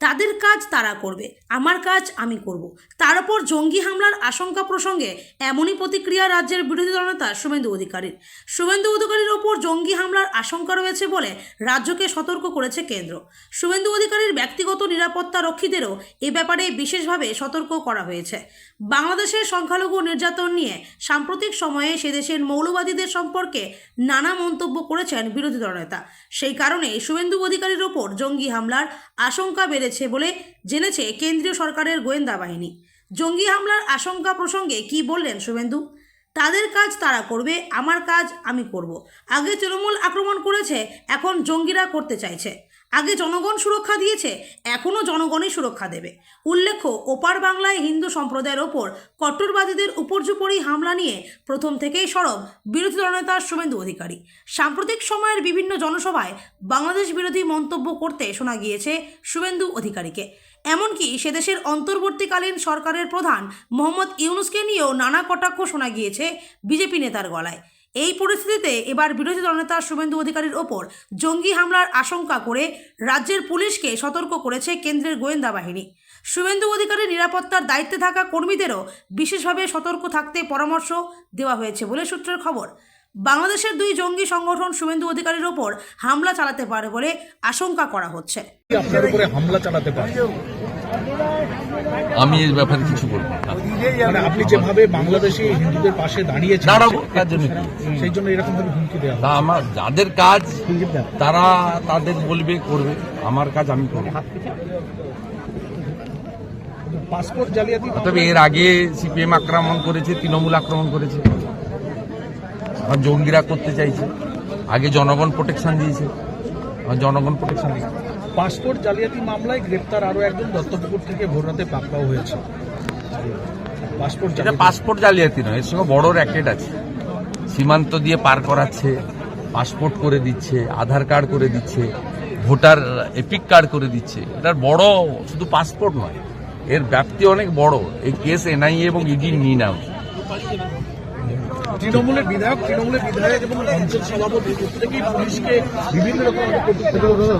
তাদের কাজ তারা করবে, আমার কাজ আমি করব। তার উপর জঙ্গি হামলার আশঙ্কা প্রসঙ্গে এমনই প্রতিক্রিয়া রাজ্যের বিরোধী দলনেতা শুভেন্দু অধিকারীর। শুভেন্দু অধিকারীর ওপর জঙ্গি হামলার আশঙ্কা রয়েছে বলে রাজ্যকে সতর্ক করেছে কেন্দ্র। শুভেন্দু অধিকারীর ব্যক্তিগত নিরাপত্তা রক্ষীদেরও এ ব্যাপারে বিশেষভাবে সতর্ক করা হয়েছে। বাংলাদেশের সংখ্যালঘু নির্যাতন নিয়ে সাম্প্রতিক সময়ে সে দেশের মৌলবাদীদের সম্পর্কে নানা মন্তব্য করেছেন বিরোধী দলনেতা সেই কারণে শুভেন্দু অধিকারীর ওপর জঙ্গি হামলার আশঙ্কা বেড়েছে বলে জেনেছে কেন্দ্রীয় সরকারের গোয়েন্দা বাহিনী। জঙ্গি হামলার আশঙ্কা প্রসঙ্গে কি বললেন শুভেন্দু? তাদের কাজ তারা করবে, আমার কাজ আমি করব। আগে তৃণমূল আক্রমণ করেছে, এখন জঙ্গিরা করতে চাইছে। আগে জনগণ সুরক্ষা দিয়েছে, এখনও জনগণই সুরক্ষা দেবে। উল্লেখ্য, ওপার বাংলায় হিন্দু সম্প্রদায়ের ওপর কট্টরবাদীদের উপর্যুপরি হামলা নিয়ে প্রথম থেকেই সরব বিরোধী দলনেতা শুভেন্দু অধিকারী। সাম্প্রতিক সময়ের বিভিন্ন জনসভায় বাংলাদেশ বিরোধী মন্তব্য করতে শোনা গিয়েছে শুভেন্দু অধিকারীকে। এমনকি সেদেশের অন্তর্বর্তীকালীন সরকারের প্রধান মোহাম্মদ ইউনুসকে নিয়েও নানা কটাক্ষ শোনা গিয়েছে বিজেপি নেতার গলায়। এই পরিস্থিতিতে এবার বিরোধী দলনেতা শুভেন্দু অধিকারীর ওপর জঙ্গি হামলার আশঙ্কা করে রাজ্যের পুলিশকে সতর্ক করেছে কেন্দ্রের গোয়েন্দা বাহিনী। শুভেন্দু অধিকারীর নিরাপত্তার দায়িত্বে থাকা কর্মীদেরও বিশেষভাবে সতর্ক থাকতে পরামর্শ দেওয়া হয়েছে বলে সূত্রের খবর। বাংলাদেশের দুই জঙ্গি সংগঠন শুভেন্দু অধিকারীর ওপর হামলা চালাতে পারে বলে আশঙ্কা করা হচ্ছে। আপনার উপরে হামলা চালাতে পারে। আমি এর ব্যাপারে কিছু বলব মানে আপনি যেভাবে বাংলাদেশি হিন্দুদের পাশে দাঁড়িয়েছেন দাঁড়াবো তার জন্য সেই জন্য এরকম ভাবে হুমকি দেওয়া। তা আমার যাদের কাজ তারা তাদের বলবে করবে আমার কাজ আমি করব। পাসপোর্ট জালিয়াতি তবে এর আগে সিপিএম আক্রমণ করেছে তৃণমূল আক্রমণ করেছে। আর জঙ্গিরা করতে চাইছে। আগে জনগণ প্রোটেকশন দিয়েছে। আর জনগণ প্রোটেকশন দিয়েছে। পাসপোর্ট জালিয়াতি মামলায় গ্রেপ্তার আরও একজন দত্তপুকুর থেকে ভোররাতে পাকড়াও হয়েছে। পাসপোর্ট এটা পাসপোর্ট জালিয়াতি নয় এর সঙ্গে বড় র্যাকেট আছে। সীমান্ত দিয়ে পার করাচ্ছে পাসপোর্ট করে দিচ্ছে আধার কার্ড করে দিচ্ছে ভোটার এপিক কার্ড করে দিচ্ছে। এটার বড় শুধু পাসপোর্ট নয় এর ব্যাপ্তি অনেক বড়। এই কেস এনআইএ এবং ইডি নিয়ে নেওয়া। তৃণমূলের বিধায়ক তৃণমূলের বিধায়ক এবং অঞ্চল সভাপতি প্রত্যেকেই পুলিশকে বিভিন্ন রকম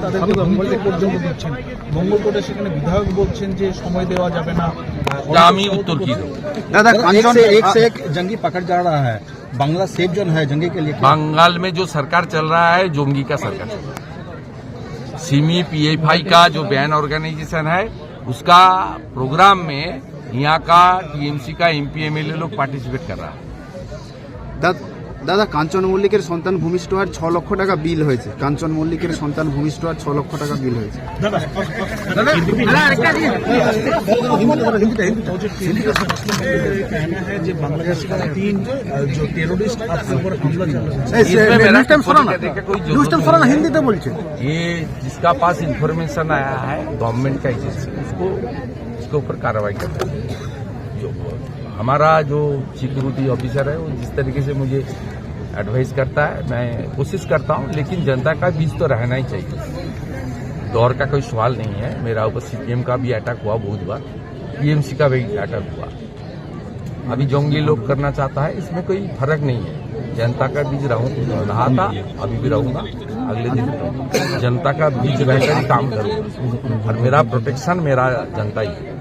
তাদেরকে হুমকি পর্যন্ত দিচ্ছেন মঙ্গলকোটে সেখানে বিধায়ক বলছেন যে সময় দেওয়া যাবে না তা আমি উত্তর কি দেবো दादा एक से एक से एक जंगी पकड़ जा रहा है बांग्ला सेफ जोन है जंगी के लिए क्या बंगाल में जो सरकार चल रहा है जोंगी का सरकार चल रहा है सिमी पीएफआई का जो बैन ऑर्गेनाइजेशन है उसका प्रोग्राम में यहाँ का टीएमसी का एमपी एमएलए लोग पार्टिसिपेट कर रहा है দা- দাদা কাঞ্চন মল্লিকের সন্তান ভূমিষ্ঠ হওয়ার ছ লক্ষ টাকা বিল হয়েছে কাঞ্চন মল্লিকের সন্তান ভূমিষ্ঠ হওয়ার ছ লক্ষ টাকা বিল হয়েছে कहना है जो बांग्लादेश का तीन जो टेररिस्ट आपके ऊपर हमला चल रहा है इसमें मेरा टिप्पणी करने का कोई जरूरत नहीं है। হিন্দিতে বলছে ये जिसका पास इंफॉर्मेशन आया है गवर्नमेंट का एजेंसी उसको उसके ऊपर कार्रवाई करना है जो हमारा जो सिक्योरिटी ऑफिसर है, वो जिस तरीके से मुझे एडवाइस करता है, मैं कोशिश करता हूँ, लेकिन जनता का बीच तो रहना ही चाहिए। दौर का कोई सवाल नहीं है। मेरा ऊपर सीपीएम का भी अटैक हुआ बहुत बार। टीएमसी का भी अटैक हुआ। अभी जोंगी लोग करना चाहता है, इसमें कोई फ़र्क नहीं है। जनता का बीच रहूँ, रहा था, अभी भी रहूँगा। अगले दिन जनता का बीच रहकर काम करूँगा। और मेरा प्रोटेक्शन मेरा जनता ही है।